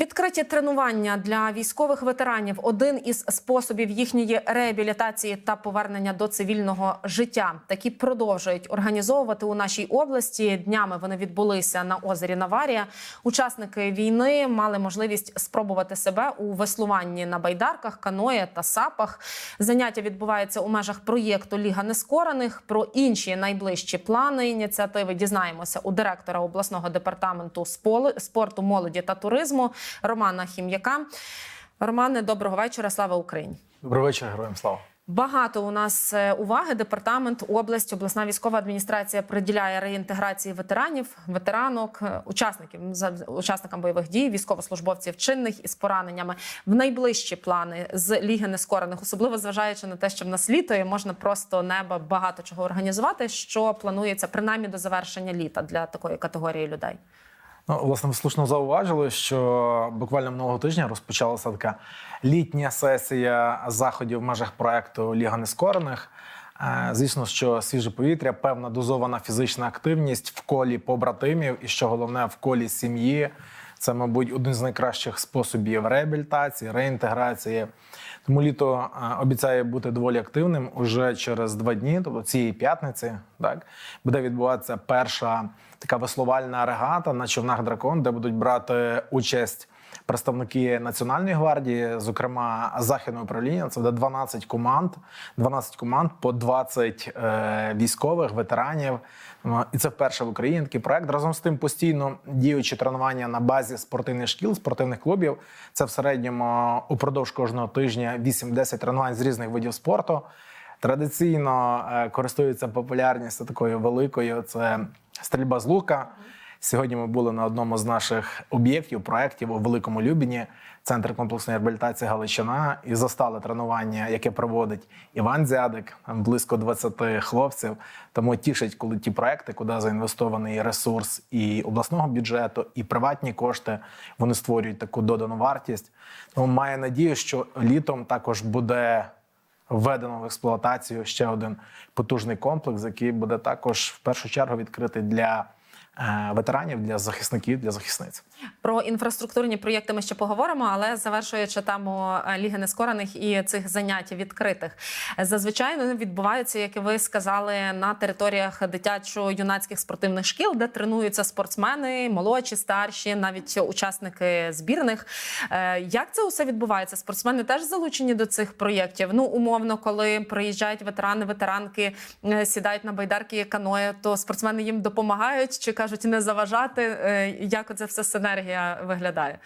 Відкриті тренування для військових ветеранів один із способів їхньої реабілітації та повернення до цивільного життя. Такі продовжують організовувати у нашій області. Днями вони відбулися на озері Наварія. Учасники війни мали можливість спробувати себе у веслуванні на байдарках, каное та сапах. Заняття відбуваються у межах проєкту Ліга нескорених. Про інші найближчі плани ініціативи дізнаємося у директора обласного департаменту спорту, молоді та туризму Романа Хім'яка. Романе, доброго вечора. Слава Україні! Добрий вечір, героям слава. Багато у нас е, уваги. Департамент, область, обласна військова адміністрація приділяє реінтеграції ветеранів, ветеранок, е, учасників учасникам бойових дій, військовослужбовців чинних із пораненнями в найближчі плани з ліги нескорених, особливо зважаючи на те, що в нас літо і можна просто неба багато чого організувати. Що планується принаймні до завершення літа для такої категорії людей. Ну, власне, ви слушно зауважили, що буквально минулого тижня розпочалася така літня сесія заходів в межах проекту Ліга нескорених. Е, Звісно, що свіже повітря, певна дозована фізична активність в колі побратимів, і що головне в колі сім'ї. Це, мабуть, один з найкращих способів реабілітації, реінтеграції. Тому літо е, обіцяє бути доволі активним уже через два дні, тобто цієї п'ятниці, так буде відбуватися перша така веслувальна регата на човнах дракон, де будуть брати участь представники Національної гвардії, зокрема західного управління. Це буде 12 команд, 12 команд по 20 е, військових ветеранів. Ну, І це вперше в Україні такий проект. Разом з тим постійно діючі тренування на базі спортивних шкіл, спортивних клубів. Це в середньому упродовж кожного тижня 8-10 тренувань з різних видів спорту. Традиційно е, користуються популярністю такою великою. Це стрільба з лука. Сьогодні ми були на одному з наших об'єктів, проєктів у Великому Любіні, центр комплексної реабілітації Галичина, і застали тренування, яке проводить Іван Зядик, близько 20 хлопців. Тому тішить, коли ті проекти, куди заінвестований ресурс і обласного бюджету, і приватні кошти, вони створюють таку додану вартість. Тому маю надію, що літом також буде введено в експлуатацію ще один потужний комплекс, який буде також в першу чергу відкритий для ветеранів, для захисників, для захисниць. Про інфраструктурні проєкти ми ще поговоримо, але завершуючи тему е, Ліги нескорених і цих занять відкритих, зазвичай вони відбуваються, як і ви сказали, на територіях дитячо-юнацьких спортивних шкіл, де тренуються спортсмени, молодші, старші, навіть учасники збірних. Е, Як це усе відбувається? Спортсмени теж залучені до цих проєктів. Ну, умовно, коли приїжджають ветерани, ветеранки, е, сідають на байдарки і каное, то спортсмени їм допомагають чи кажуть не заважати. Е, Як це все синергія виглядає?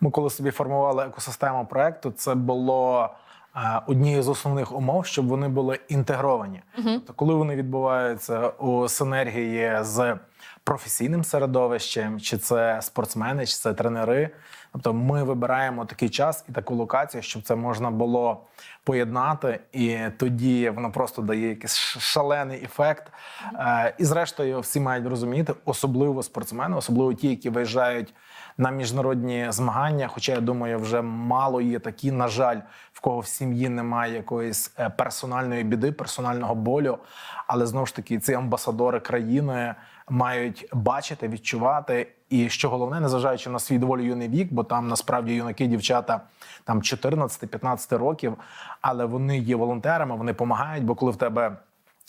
Ми коли собі формували екосистему проекту, це було е, однією з основних умов, щоб вони були інтегровані. Тобто, коли вони відбуваються у синергії з професійним середовищем, чи це спортсмени, чи це тренери. Тобто ми вибираємо такий час і таку локацію, щоб це можна було поєднати, і тоді воно просто дає якийсь шалений ефект. Е, І зрештою, всі мають розуміти, особливо спортсмени, особливо ті, які виїжджають на міжнародні змагання. Хоча я думаю, вже мало є такі, на жаль, в кого в сім'ї немає якоїсь е, персональної біди, персонального болю. Але знову ж таки, ці амбасадори країни мають бачити, відчувати. І що головне, незважаючи на свій доволі юний вік, бо там насправді юнаки, дівчата там 14-15 років, але вони є волонтерами, вони допомагають, бо коли в тебе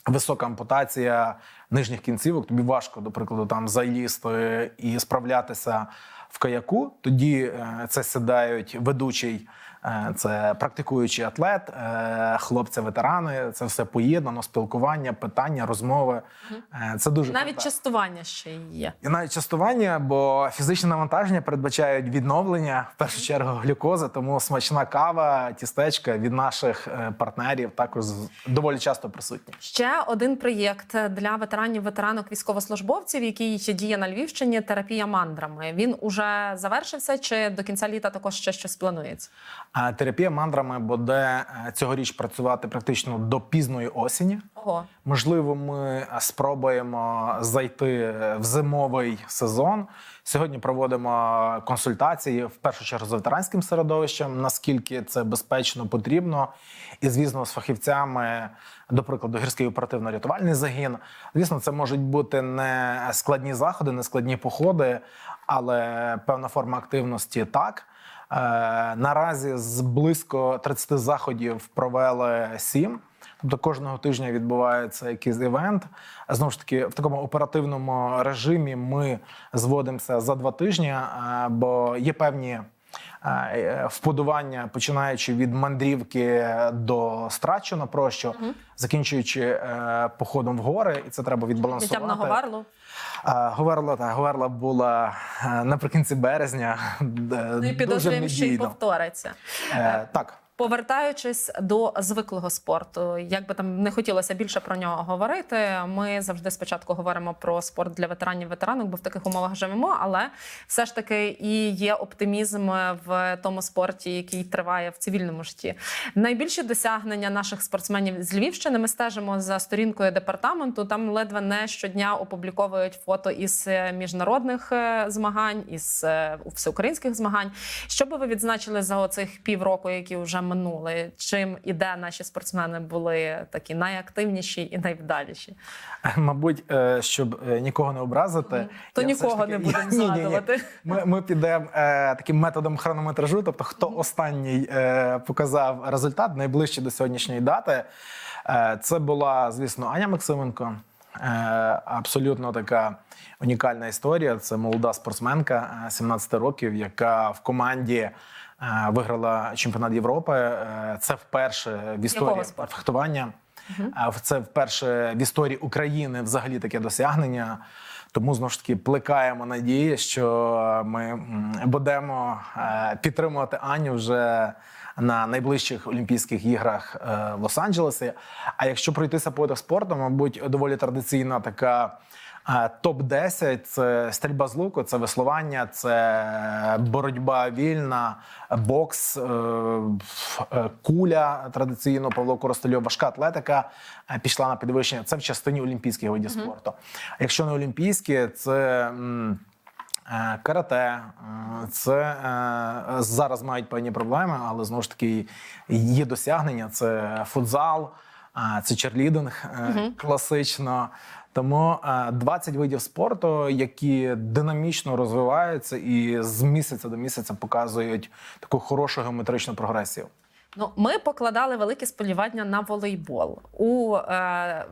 висока ампутація нижніх кінцівок, тобі важко, до прикладу, там залізти і справлятися в каяку. Тоді е, це сідають ведучий, це практикуючий атлет, е, хлопці-ветерани. Це все поєднано, спілкування, питання, розмови. Е, Це дуже Навіть круто. частування ще є. І навіть частування, бо фізичне навантаження передбачають відновлення в першу чергу глюкози, тому смачна кава, тістечка від наших е, партнерів також доволі часто присутні. Ще один проєкт для ветеранів, ветеранок, військовослужбовців, який діє на Львівщині. Терапія мандрами. Він уже завершився, чи до кінця літа також ще щось планується? Терапія мандрами буде е, цьогоріч працювати практично до пізної осені. Ого. Можливо, ми спробуємо зайти в зимовий сезон. Сьогодні проводимо консультації в першу чергу з ветеранським середовищем, наскільки це безпечно потрібно, і звісно, з фахівцями, до прикладу, гірський оперативно-рятувальний загін. Звісно, це можуть бути не складні заходи, не складні походи, але певна форма активності так. Е, наразі з близько 30 заходів провели 7. Тобто кожного тижня відбувається якийсь івент. Знову ж таки, в такому оперативному режимі ми зводимося за два тижні, е, бо є певні е, вподобання, починаючи від мандрівки до страчу на прощу, закінчуючи е, походом в гори, і це треба відбалансувати. Життям на Говерло? Говерло та Говерла була е, наприкінці березня. Ну і підозрюємо, що й повториться. Так. Повертаючись до звиклого спорту, як би там не хотілося більше про нього говорити, ми завжди спочатку говоримо про спорт для ветеранів ветеранок, бо в таких умовах живемо. Але все ж таки і є оптимізм в тому спорті, який триває в цивільному житті. Найбільші досягнення наших спортсменів з Львівщини ми стежимо за сторінкою департаменту. Там ледве не щодня опубліковують фото із е, міжнародних е, змагань, із е, всеукраїнських змагань. Що би ви відзначили за оцих півроку, які вже минули? Чим і де наші спортсмени були такі найактивніші і найвдаліші? Мабуть, е, щоб е, нікого не образити, То я нікого таки- не будемо Ні, ні, ні. згадувати. Ми, ми підемо е, таким методом хронометражу. Тобто, хто останній показав результат найближче до сьогоднішньої дати. Це була, звісно, Аня Максименко. Абсолютно така унікальна історія. Це молода спортсменка е, 17 років, яка в команді. Е, Виграла чемпіонат Європи. Е, Це вперше в історії фехтування. В- Це вперше в історії України взагалі таке досягнення. Тому знову ж таки плекаємо надії, що ми будемо підтримувати Аню вже на найближчих Олімпійських іграх в Лос-Анджелесі. А якщо пройтися по спорту, мабуть, доволі традиційна така. Топ 10 це стрільба з луку, це веслування, це боротьба вільна, бокс, е, е, куля традиційно Павло Коростельов, важка атлетика е, пішла на підвищення. Це в частині олімпійських видів спорту. Якщо не олімпійські, це. Карате, це зараз мають певні проблеми, але знову ж таки є досягнення. Це футзал, е, це черлідинг угу. класично. Тому е, 20 видів спорту, які динамічно розвиваються і з місяця до місяця показують таку хорошу геометричну прогресію. Ну, ми покладали великі сподівання на волейбол у е,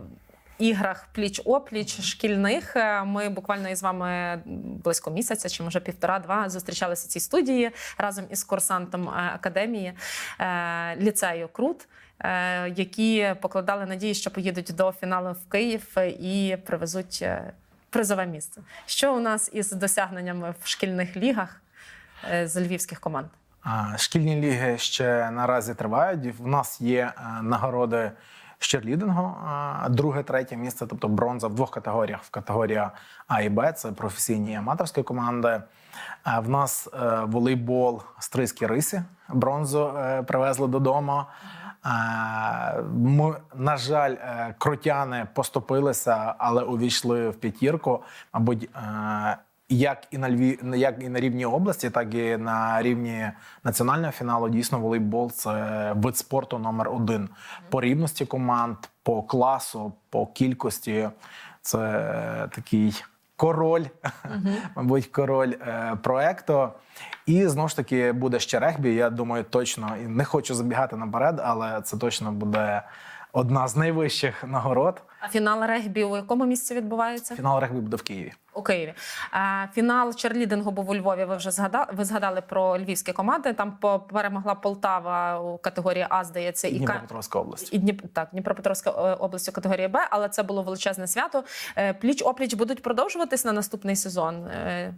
іграх пліч-опліч шкільних. Е, Ми буквально із вами близько місяця, чи може півтора-два, зустрічалися в цій студії разом із курсантом е, академії е, ліцею Крут. Які покладали надії, що поїдуть до фіналу в Київ і привезуть призове місце. Що у нас із досягненнями в шкільних лігах з львівських команд? Шкільні ліги ще наразі тривають. В нас є нагороди з черлідингу, друге, третє місце, тобто бронза в двох категоріях: в категорії А і Б це професійні аматорські команди. В нас е, волейбол стрийські рисі, бронзу е, привезли додому. Ми, на жаль, е, кротяни поступилися, але увійшли в п'ятірку. Мабуть, як і на Льві, як і на рівні області, так і на рівні національного фіналу, дійсно волейбол це вид спорту номер один по рівності команд, по класу, по кількості. Це такий король, мабуть, король е, проекту. І знову ж таки буде ще регбі. Я думаю, точно і не хочу забігати наперед, але це точно буде одна з найвищих нагород. А фінал регбі у якому місці відбувається? Фінал регбі буде в Києві. У Києві. А, фінал черлідингу був у Львові. Ви вже згадали. Ви згадали про львівські команди. Там перемогла Полтава у категорії А, здається, і Ка- Дніпропетровська область. і Дніп... так, Дніпропетровська е, область у категорії Б, але це було величезне свято. Пліч опліч будуть продовжуватись на наступний сезон. Е,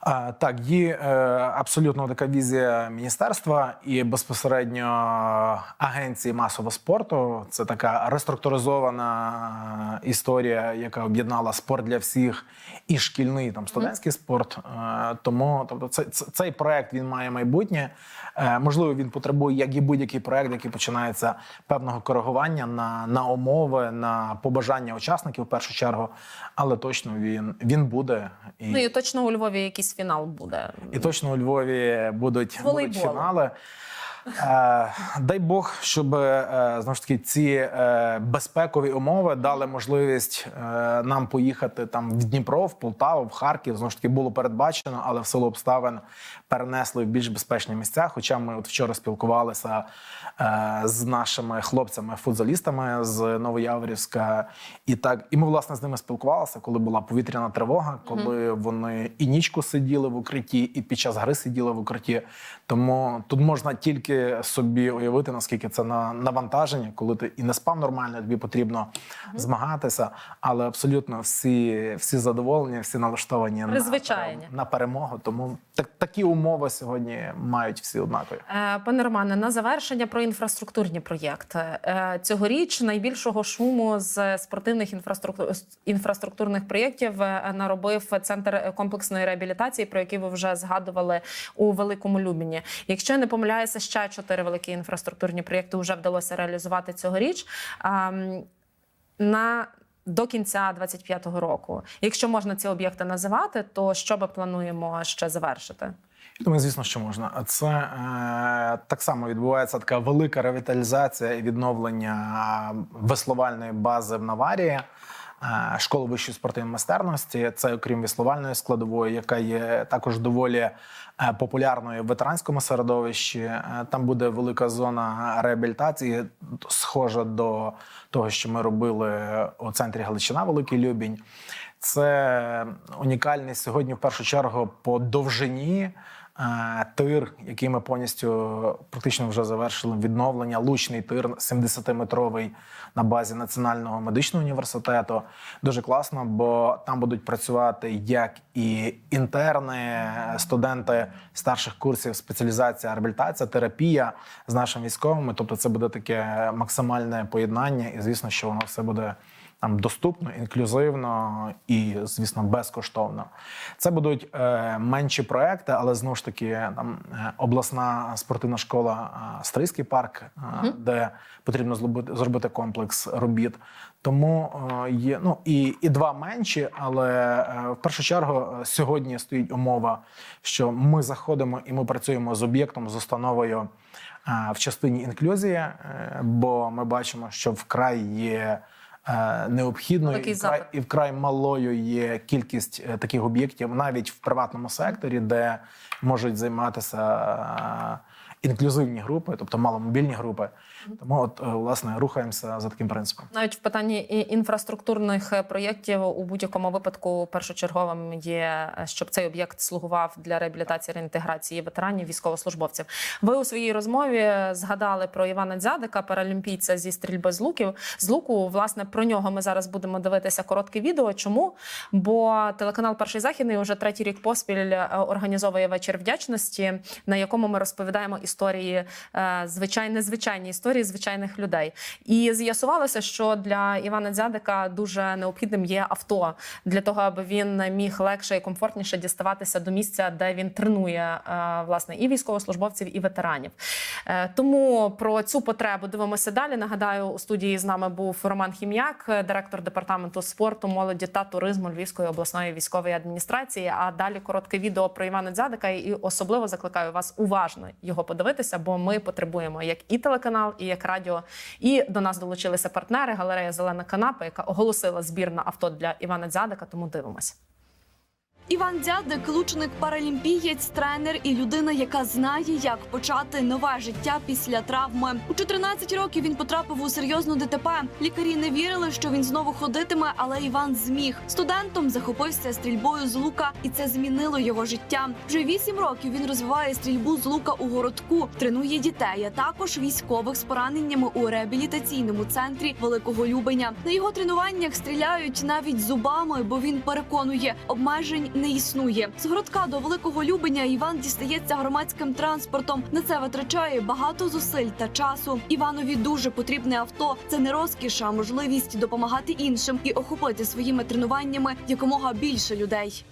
А, Так, є е, абсолютно така візія міністерства і безпосередньо агенції масового спорту. Це така реструктуризована історія, яка об'єднала спорт для всіх і шкільний там студентський спорт. Е, Тому тобто, це, це- цей проект він має майбутнє. Е, Можливо, він потребує, як і будь-який проект, який починається певного коригування на, на умови, на побажання учасників в першу чергу, але точно він, він буде. І... Ну і точно у Львові якийсь фінал буде. І точно у Львові будуть, будуть фінали. Е, дай Бог, щоб е, знову ж таки ці е, безпекові умови дали можливість нам поїхати там в Дніпро, в Полтаву, в Харків. Знову ж таки було передбачено, але в силу обставин перенесли в більш безпечні місця. Хоча ми от вчора спілкувалися е, з нашими хлопцями-футзалістами з Новояворівська, і так, і ми власне з ними спілкувалися, коли була повітряна тривога, коли вони і нічку сиділи в укритті, і під час гри сиділи в укритті. Тому тут можна тільки собі уявити, наскільки це на навантаження, коли ти і не спав нормально, тобі потрібно змагатися. Але абсолютно всі, всі задоволені, всі налаштовані на, на перемогу. Тому так, такі умови сьогодні мають всі однакові. Е, Пане Романе, на завершення про інфраструктурні проєкти Е, цьогоріч найбільшого шуму з спортивних інфраструктур інфраструктурних проєктів е, наробив центр комплексної реабілітації, про який ви вже згадували у Великому Любіні. Якщо я не помиляюся, ще чотири великі інфраструктурні проєкти вже вдалося реалізувати цьогоріч. На до кінця 25-го року, якщо можна ці об'єкти називати, то що ми плануємо ще завершити? Думаю, звісно, що можна. Це е, так само відбувається така велика ревіталізація і відновлення веслувальної бази в Наварії. Школи вищої спортивної майстерності, це окрім веслувальної складової, яка є також доволі е, популярною в ветеранському середовищі. Е, Там буде велика зона реабілітації, схожа до того, що ми робили у центрі Галичина Великий Любінь. Це унікальність сьогодні, в першу чергу, по довжині. Тир, який ми повністю практично вже завершили відновлення, лучний тир 70-метровий на базі Національного медичного університету. Дуже класно, бо там будуть працювати як і інтерни, студенти старших курсів спеціалізація, реабілітація, терапія з нашими військовими. Тобто, це буде таке максимальне поєднання, і звісно, що воно все буде там доступно, інклюзивно і, звісно, безкоштовно. Це будуть е, менші проекти, але знову ж таки там е, обласна спортивна школа е, Стрийський парк, е, де потрібно зробити, зробити комплекс робіт. Тому е, є ну і, і два менші, але е, в першу чергу сьогодні стоїть умова, що ми заходимо і ми працюємо з об'єктом, з установою в частині інклюзії, бо ми бачимо, що вкрай є. Е, Необхідною і вкрай, і вкрай малою є кількість е, таких об'єктів навіть в приватному секторі, де можуть займатися е, інклюзивні групи, тобто маломобільні групи. Тому, от е, власне, рухаємося за таким принципом. Навіть в питанні інфраструктурних е, проєктів у будь-якому випадку першочерговим є, е, щоб цей об'єкт слугував для реабілітації реінтеграції ветеранів, військовослужбовців. Ви у своїй розмові згадали про Івана Дзядика, паралімпійця зі стрільби з луків. З луку, власне, про нього ми зараз будемо дивитися коротке відео. Чому? Бо телеканал Перший західний уже третій рік поспіль організовує вечір вдячності, на якому ми розповідаємо історії звичайні незвичайні історії звичайних людей. І з'ясувалося, що для Івана Дзядика дуже необхідним є авто для того, аби він міг легше і комфортніше діставатися до місця, де він тренує е, власне і військовослужбовців, і ветеранів. Е, Тому про цю потребу дивимося далі. Нагадаю, у студії з нами був Роман Хім'як, директор департаменту спорту, молоді та туризму Львівської обласної військової адміністрації. А далі коротке відео про Івана Дзядика. І особливо закликаю вас уважно його подивитися, бо ми потребуємо як і телеканал, як радіо. І до нас долучилися партнери галерея Зелена канапа, яка оголосила збір на авто для Івана Дзядика. Тому дивимося. Іван Дядик – лучник паралімпієць, тренер і людина, яка знає, як почати нове життя після травми. У 14 років він потрапив у серйозну ДТП. Лікарі не вірили, що він знову ходитиме, але Іван зміг. Студентом захопився стрільбою з лука, і це змінило його життя. Вже 8 років він розвиває стрільбу з лука у городку, тренує дітей, а також військових з пораненнями у реабілітаційному центрі Великого Любеня. На його тренуваннях стріляють навіть зубами, бо він переконує, обмежень не існує. З городка до великого любення Іван дістається громадським транспортом. На це витрачає багато зусиль та часу. Іванові дуже потрібне авто. Це не розкіш, а можливість допомагати іншим і охопити своїми тренуваннями якомога більше людей.